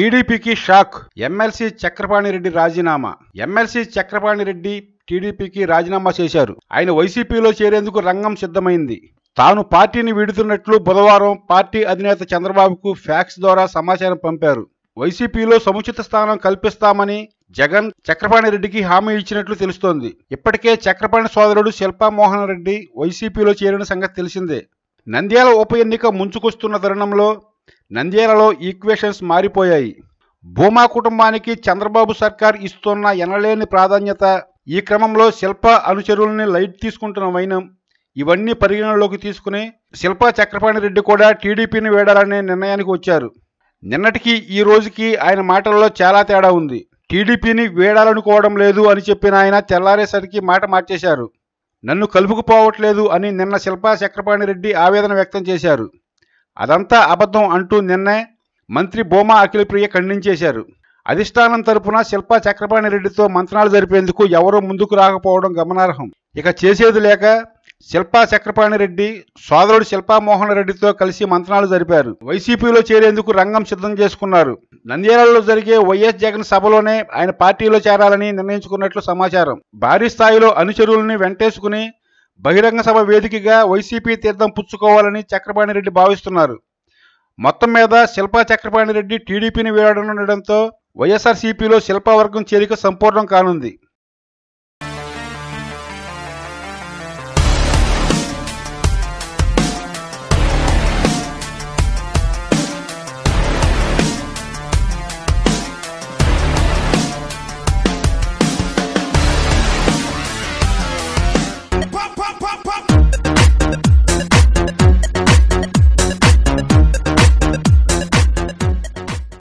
టీడీపీకి shock. MLC Chakrapani Reddy రాజీనామా. MLC Chakrapani Reddy టీడీపీకి రాజీనామా చేశారు. ఆయన వైసీపీలో చేరేందుకు రంగం సిద్ధమైంది. తాను పార్టీని వీడుతున్నట్లు బుధవారం పార్టీ అధినేత చంద్రబాబుకు ఫ్యాక్స్ ద్వారా సమాచారం పంపారు. వైసీపీలో సముచిత స్థానం కల్పిస్తామని జగన్ చక్రపాణి రెడ్డికి హామీ ఇచ్చినట్లు తెలుస్తోంది. ఇప్పటికే చక్రపాణి సోదరుడు శిల్పా మోహన్ రెడ్డి వైసీపీలో చేరిన సంగతి తెలిసిందే. నంద్యాల ఉప ఎన్నిక ముంచుకొస్తున్న తరుణంలో నంద్యాలలో ఈక్వేషన్స్ మారిపోయాయి. భూమా కుటుంబానికి చంద్రబాబు సర్కార్ ఇస్తున్న ఎనలేని ప్రాధాన్యత ఈ క్రమంలో శిల్ప అనుచరుల్ని లైట్ తీసుకుంటున్న వైనం ఇవన్నీ పరిగణనలోకి తీసుకుని శిల్పా చక్రపాణి రెడ్డి కూడా టీడీపీని వేడాలనే నిర్ణయానికి వచ్చారు. నిన్నటికి ఈ రోజుకి ఆయన మాటల్లో చాలా తేడా ఉంది. టీడీపీని వేడాలనుకోవడం లేదు అని చెప్పిన ఆయన తెల్లారేసరికి మాట మార్చేశారు. నన్ను కలుపుకుపోవట్లేదు అని నిన్న శిల్పా చక్రపాణి రెడ్డి ఆవేదన వ్యక్తం చేశారు. అదంతా అబద్ధం అంటూ నిన్నే మంత్రి బోమా అఖిలప్రియ ఖండించేశారు. అధిష్టానం తరపున శిల్పా చక్రపాణి రెడ్డితో మంత్రాలు జరిపేందుకు ఎవరూ ముందుకు రాకపోవడం గమనార్హం. ఇక చేసేది లేక శిల్పా చక్రపాణి రెడ్డి సోదరుడు శిల్పా మోహన్ రెడ్డితో కలిసి మంత్రాలు జరిపారు. వైసీపీలో చేరేందుకు రంగం సిద్ధం చేసుకున్నారు. నంద్యాలలో జరిగే వైఎస్ జగన్ సభలోనే ఆయన పార్టీలో చేరాలని నిర్ణయించుకున్నట్లు సమాచారం. భారీ స్థాయిలో అనుచరుల్ని వెంటేసుకుని బహిరంగ సభ వేదికగా వైసీపీ తీర్థం పుచ్చుకోవాలని చక్రపాణి రెడ్డి భావిస్తున్నారు. మొత్తం మీద శిల్పా చక్రపాణి రెడ్డి టీడీపీని వీడనుండడంతో వైఎస్ఆర్సీపీలో శిల్పా వర్గం చేరిక సంపూర్ణం కానుంది.